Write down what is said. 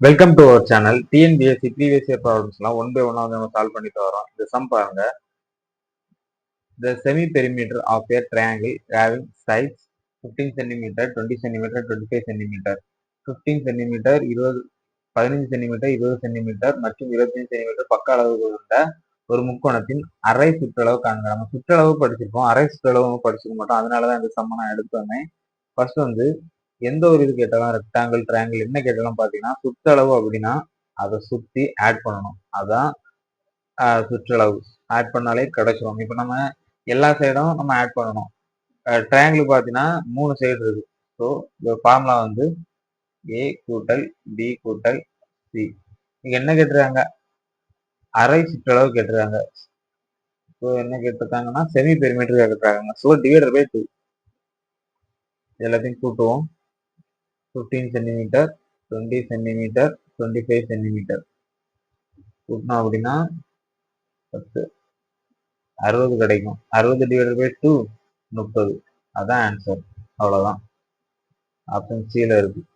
Welcome to our channel TNPSC previous year ப்ராப்ளம்ஸ்லாம் one by ஒன்னாக வந்து நம்ம சால்வ் பண்ணிட்டு வரோம் இந்த சம் பாருங்க. The semi perimeter of a triangle having size fifteen centimetre twenty centimetre twenty five centimetre fifteen centimetre இருபது பதினஞ்சு centimetre இருபது சென்டிமீட்டர் மற்றும் இருபத்தஞ்சு சென்டிமீட்டர் பக்க அளவு கொண்ட ஒரு முக்கோணத்தின் அரை சுற்றளவு காண்க நம்ம சுற்றளவு படிச்சிருக்கோம். அரை சுற்றளவு படிச்சிருக்க மாட்டோம். அதனால தான் இந்த சம்ம நான் எடுத்து வந்தேன் ஃபர்ஸ்ட் வந்து எந்த ஒரு இது கேட்டாலும் ரெக்டாங்கிள் ட்ரையாங்கிள் என்ன கேட்டாலும் பார்த்தீங்கன்னா சுற்றளவு அப்படின்னா அதை சுற்றி ஆட் பண்ணணும். அதான் சுற்றளவு. ஆட் பண்ணாலே கிடைச்சிரும். இப்போ நம்ம எல்லா சைடும் நம்ம ஆட் பண்ணணும். ட்ரையாங்கிள் பார்த்தீங்கன்னா மூணு சைடு இருக்கு. ஸோ இந்த ஃபார்முலா வந்து ஏ கூட்டல் பி கூட்டல் சி இங்கே என்ன கேட்டிருக்காங்க? அரை சுற்றளவு கேட்டிருக்காங்க. ஸோ என்ன கேட்டிருக்காங்கன்னா செமி பெரிமீட்டர் கேட்டிருக்காங்க ஸோ டிவைடர் பை டூ எல்லாத்தையும் கூட்டுவோம். Fifteen centimetre twenty centimetre twenty five centimetre கூட்டினோம் அப்படின்னா பத்து. அறுபது கிடைக்கும். அறுபது டிவைடட் பை டூ முப்பது. அதான் ஆன்சர் அவ்வளோதான் ஆப்ஷன் சியில் இருக்குது